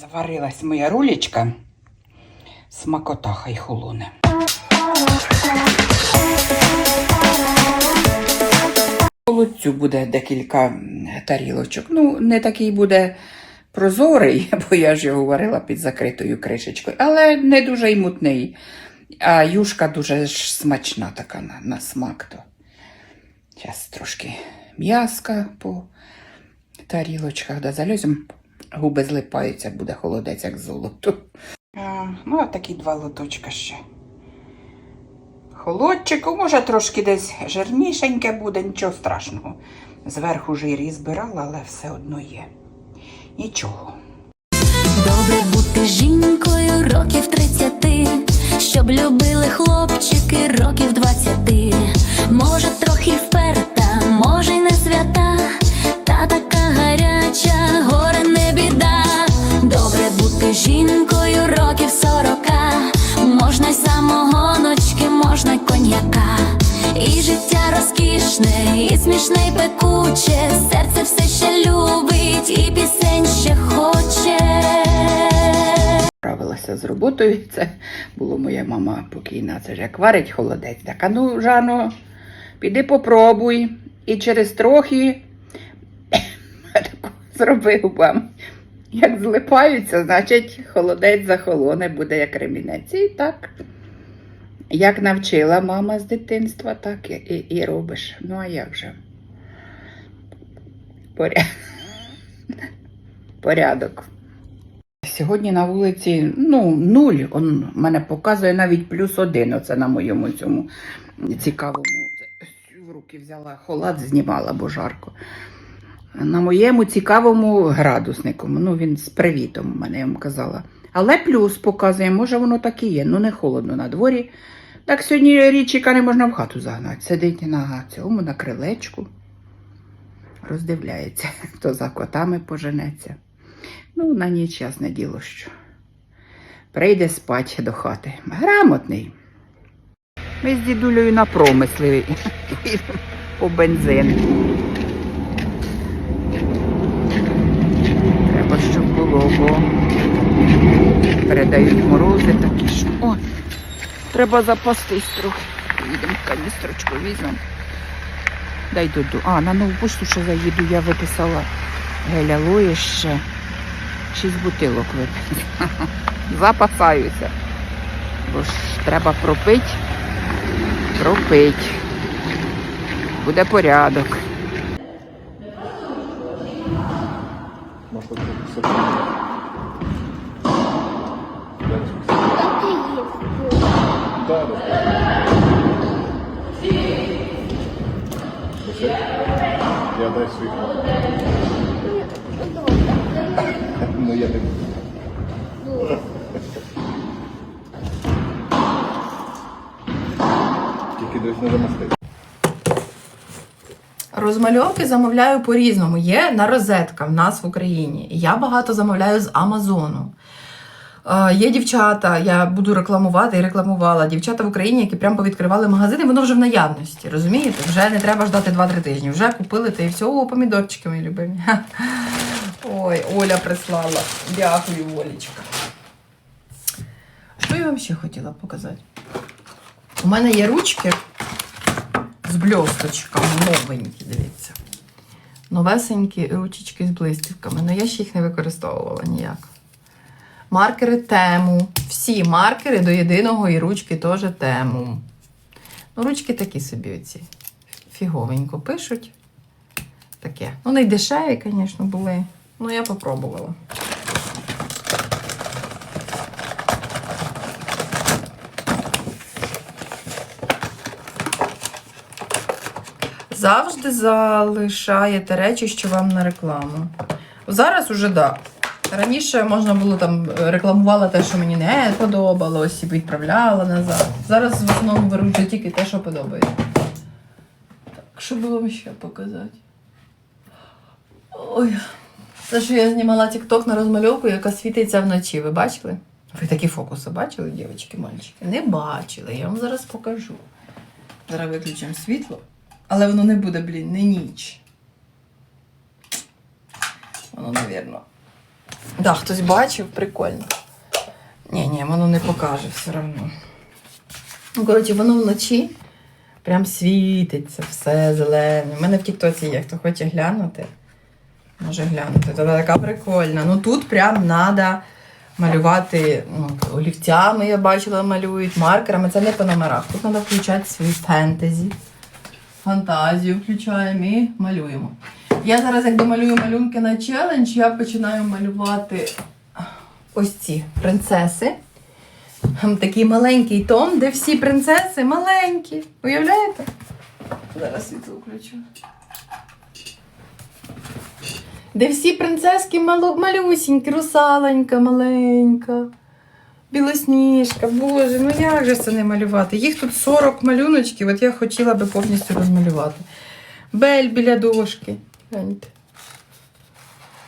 Заварилась моя рулечка. Смакота хай холоне. Холодцю буде декілька тарілочок. Ну, не такий буде прозорий, бо я ж його варила під закритою кришечкою, але не дуже й мутний. А юшка дуже ж смачна така на, на смак. То. Зараз трошки м'яска по тарілочках да залізем. Губи злипаються, буде холодець, як золото. А, ну, а такі два лоточка ще. Холодчику, може, трошки десь жирнішеньке буде, нічого страшного. Зверху жир і збирала, але все одно є. Нічого. Добре бути жінкою років 30, щоб любили хлопчики років 20. Розкішне, і смішне, і пекуче, серце все ще любить, і пісень ще хоче. Справилася з роботою. Це було моя мама покійна. Це ж як варить холодець. Так, а ну, Жано, піди попробуй. І через трохи зробив вам. Як злипаються, значить холодець захолоне, буде як ремінець. І так. Як навчила мама з дитинства, так і, і, робиш. Ну, а як же? Поря... Порядок. Сьогодні на вулиці ну, нуль. Он мене показує навіть плюс один. Оце на моєму цьому цікавому. В руки взяла холод, знімала, бо жарко. На моєму цікавому градуснику. Ну, він з привітом, мене я вам казала. Але плюс показує, може воно так і є. Ну не холодно на дворі. Так сьогодні річика не можна в хату загнати. Сидить на цьому, на крилечку, роздивляється, хто за котами поженеться. Ну, на ніч ясне діло, що прийде спать до хати. Грамотний. Ми з дідулею на промисли по бензин. Треба, щоб було, бо передають морози такі, що. О, треба запастись трохи. Їдемо каністрочку візьмемо. Дай дуду. А, на нову пошту ще заїду, я виписала геля Луї ще. Шість бутилок випити. Запасаюся. Бо ж треба пропити. Пропить. Буде порядок. Тут все. Так, Я дай свій. Ну я не Тільки десь не замастити. Розмальовки замовляю по-різному. Є на розетка в нас в Україні. Я багато замовляю з Амазону. Є дівчата, я буду рекламувати і рекламувала. Дівчата в Україні, які прямо повідкривали магазини, воно вже в наявності. Розумієте? Вже не треба ждати 2-3 тижні. Вже купили та і все. О, помідорчики мої любимі. Ой, Оля прислала. Дякую, Олечка. Що я вам ще хотіла показати? У мене є ручки з бльосточками, новенькі, дивіться. Новесенькі ручечки з блистівками. Ну я ще їх не використовувала ніяк. Маркери тему. Всі маркери до єдиного і ручки теж тему. Ну, ручки такі собі оці. Фіговенько пишуть. Таке. Ну, не дешеві, звісно, були. Ну, я попробувала. Завжди залишаєте речі, що вам на рекламу. Зараз уже так. Да. Раніше можна було там рекламувала те, що мені не подобалось, і відправляла назад. Зараз в основному беруть вже тільки те, що подобається. Так, що би вам ще показати? Ой, це що я знімала TikTok на розмальовку, яка світиться вночі. Ви бачили? Ви такі фокуси бачили, дівчатки, мальчики? Не бачили, я вам зараз покажу. Зараз виключимо світло. Але воно не буде, блін, не ніч. Воно, навірно, Да, хтось бачив, прикольно. Ні, ні, воно не покаже все одно. Ну, коротше, воно вночі прям світиться, все зелене. У мене в Тіктоці є, хто хоче глянути. Може глянути. Це така прикольна. Ну тут прям треба малювати ну, олівцями, я бачила, малюють, маркерами. Це не по номерах. Тут треба включати свої фентезі. Фантазію включаємо і малюємо. Я зараз, якби малюю малюнки на челендж, я починаю малювати ось ці принцеси. Такий маленький том, де всі принцеси маленькі. Уявляєте? Зараз світло включу. Де всі принцески малу, малюсінькі, русаленька, маленька, білосніжка. Боже, ну як же це не малювати? Їх тут 40 малюночків, от я хотіла би повністю розмалювати. Бель біля дошки. Гляньте.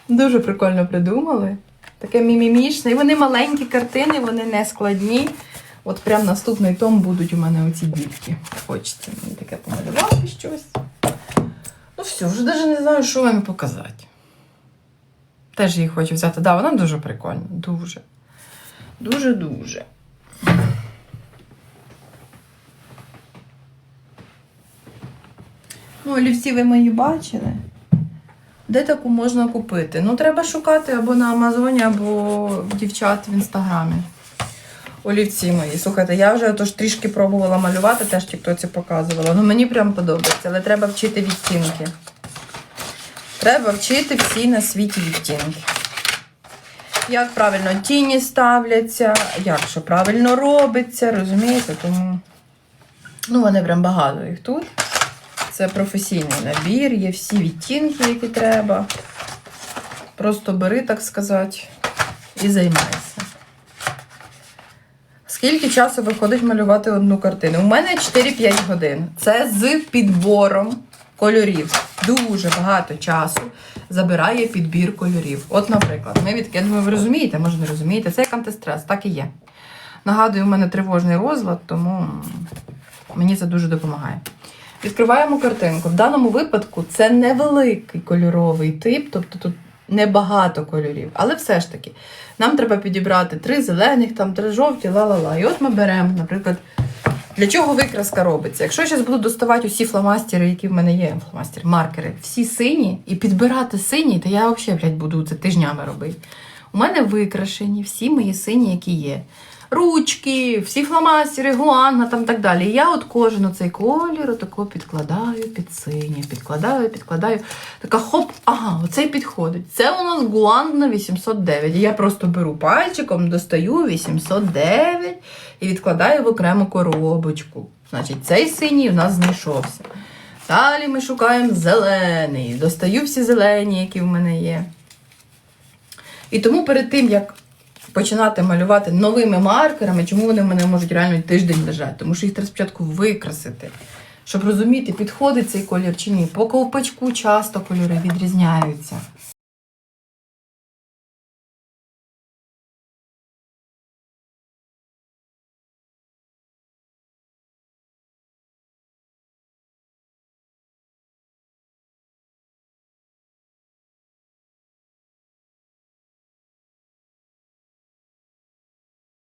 Дуже прикольно придумали. Таке мімімішне. І вони маленькі картини, вони не складні. От прям наступний том будуть у мене оці дітки. Хочеться мені таке помалювати щось. Ну все, вже навіть не знаю, що вам показати. Теж її хочу взяти. Да, вона дуже прикольна. Дуже. Дуже-дуже. Ну, олівці ви мої бачили. Де таку можна купити? Ну, треба шукати або на Амазоні, або дівчат в інстаграмі. Олівці мої. Слухайте, я вже тож трішки пробувала малювати, теж тіктоці показувала. Ну мені прям подобається, але треба вчити відтінки. Треба вчити всі на світі відтінки. Як правильно тіні ставляться, як що правильно робиться, розумієте? Тому ну, вони прям багато їх тут. Це професійний набір, є всі відтінки, які треба. Просто бери, так сказати, і займайся. Скільки часу виходить малювати одну картину? У мене 4-5 годин. Це з підбором кольорів. Дуже багато часу забирає підбір кольорів. От, наприклад, ми від... думаю, ви розумієте, може не розумієте, це як антистрес, так і є. Нагадую, у мене тривожний розлад, тому мені це дуже допомагає. Відкриваємо картинку. В даному випадку це невеликий кольоровий тип, тобто тут небагато кольорів. Але все ж таки, нам треба підібрати три зелених, там три жовті, ла-ла-ла. І от ми беремо, наприклад, для чого викраска робиться? Якщо я зараз буду доставати усі фломастери, які в мене є, фломастери, маркери, всі сині, і підбирати сині, то я взагалі, блядь, буду це тижнями робити. У мене викрашені всі мої сині, які є. Ручки, всі фломастери, гуанга там так далі. І я от кожен оцей колір отако підкладаю під синє, підкладаю, підкладаю. Така хоп, ага, оцей підходить. Це у нас гуанг 809. І я просто беру пальчиком, достаю 809 і відкладаю в окрему коробочку. Значить, цей синій у нас знайшовся. Далі ми шукаємо зелений. Достаю всі зелені, які в мене є. І тому перед тим, як починати малювати новими маркерами, чому вони в мене можуть реально тиждень лежати? Тому що їх треба спочатку викрасити, щоб розуміти, підходить цей колір чи ні. По ковпачку часто кольори відрізняються.